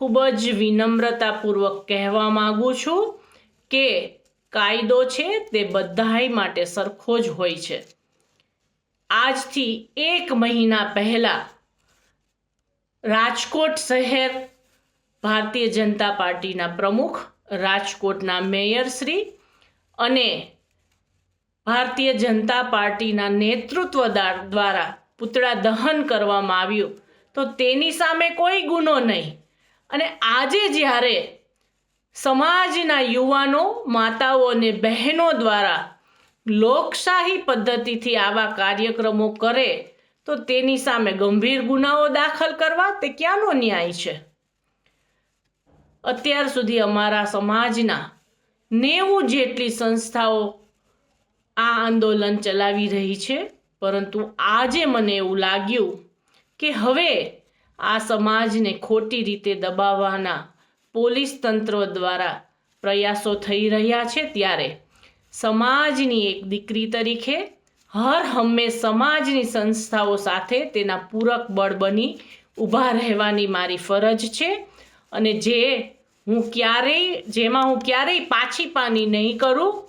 ખૂબ જ વિનમ્રતાપૂર્વક કહેવા માગું છું કે કાયદો છે તે બધાય માટે સરખો જ હોય છે. આજથી એક મહિના પહેલાં રાજકોટ શહેર ભારતીય જનતા પાર્ટીના પ્રમુખ, રાજકોટના મેયર શ્રી અને ભારતીય જનતા પાર્ટીના નેતૃત્વ દ્વારા પૂતળા દહન કરવામાં આવ્યું. તો તેની સામે કોઈ ગુનો નહીં. અને આજે જ્યારે સમાજના યુવાનો, માતાઓ અને બહેનો દ્વારા લોકશાહી પદ્ધતિથી આવા કાર્યક્રમો કરે, તો તેની સામે ગંભીર ગુનાઓ દાખલ કરવા તે ક્યાંનો ન્યાય છે? અત્યાર સુધી અમારા સમાજના નેવું જેટલી સંસ્થાઓ આ આંદોલન ચલાવી રહી છે, પરંતુ આજે મને એવું લાગ્યું કે હવે આ સમાજને ખોટી રીતે દબાવવાના પોલીસ તંત્ર દ્વારા પ્રયાસો થઈ રહ્યા છે ત્યારે સમાજની એક દીકરી તરીકે હર હંમેશ સમાજની સંસ્થાઓ સાથે તેના પૂરક બળ બની ઊભા રહેવાની મારી ફરજ છે અને જે હું ક્યારેય, જેમાં હું ક્યારેય પાછી પાની નહીં કરું